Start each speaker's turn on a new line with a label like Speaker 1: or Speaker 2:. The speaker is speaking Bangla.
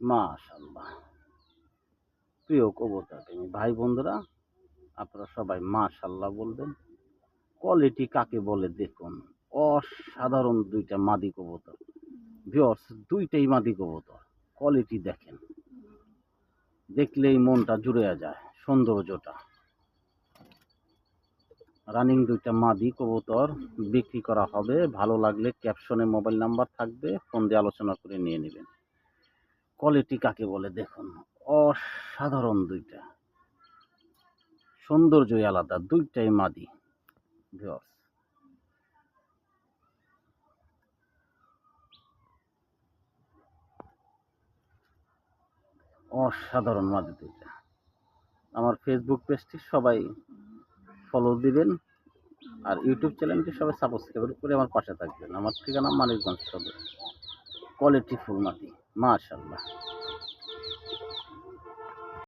Speaker 1: মাশাল্লাহ প্রিয় কবুতর প্রেমী ভাই বন্ধুরা, আপনারা সবাই মাশাল্লাহ বলবেন। কোয়ালিটি কাকে বলে দেখুন। অসাধারণ দুইটা মাদি কবুতর। ভিওর্স দুইটাই মাদি কবুতর। কোয়ালিটি দেখেন। দেখলেই মনটা জুড়ে যায়, সৌন্দর্যটা। রানিং দুইটা মাদি কবুতর বিক্রি করা হবে। ভালো লাগলে ক্যাপশনে মোবাইল নাম্বার থাকবে। ফোন দিয়ে আলোচনা করে নিয়ে নেবেন। কোয়ালিটি কাকে বলে দেখুন, অসাধারণ দুইটা। সৌন্দর্যই আলাদা, দুইটাই মাদি অসাধারণ মাদি দুইটা। আমার ফেসবুক পেজটি সবাই ফলো দিবেন, আর ইউটিউব চ্যানেলটি সবাই সাবস্ক্রাইব করে আমার পাশে থাকবেন। আমার ঠিকানা মানিকগঞ্জ সদর। কোয়ালিটি ফুল মাটি মাশাল্লাহ